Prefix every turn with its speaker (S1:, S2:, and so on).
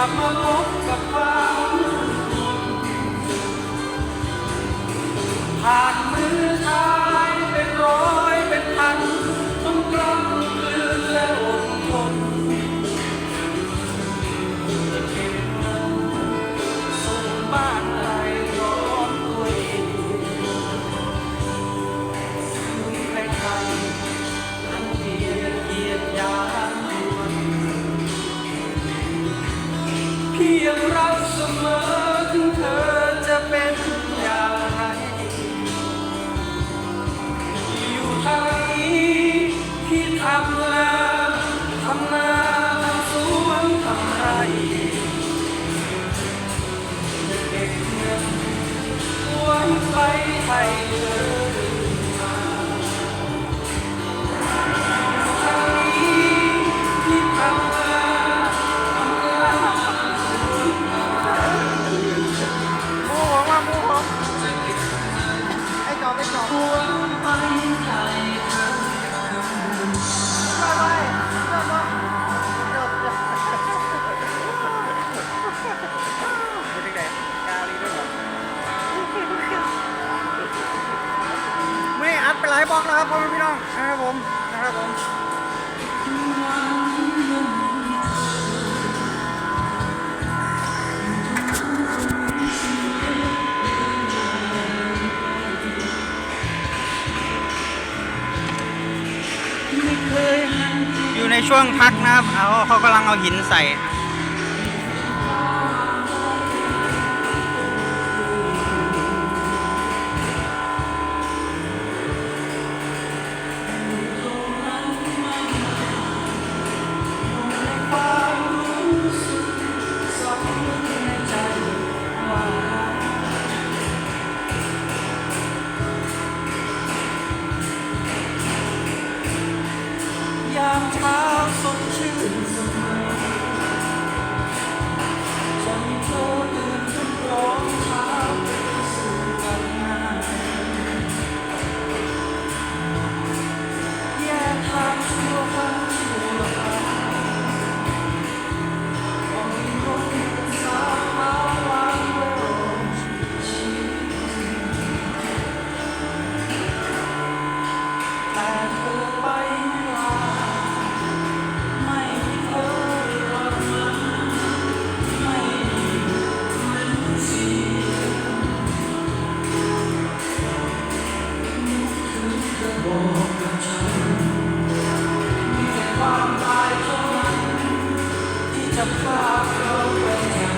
S1: ลับมาพบกับความผ่านมือเท้า เพียงเราเสมอถึงเธอจะเป็นอย่างไรอยู่ทางนี้ที่ทำนาทำนาทำสวนทำไรเก็บเงินไว้ไปให้เธอาย
S2: บล็อกแล้วครับพ่อแม่พี่น้องนะครับผมนะครับผมอยู่ในช่วงพักนะครับเอาเขากำลังเอาหินใส่
S1: จะพาเขาไปหา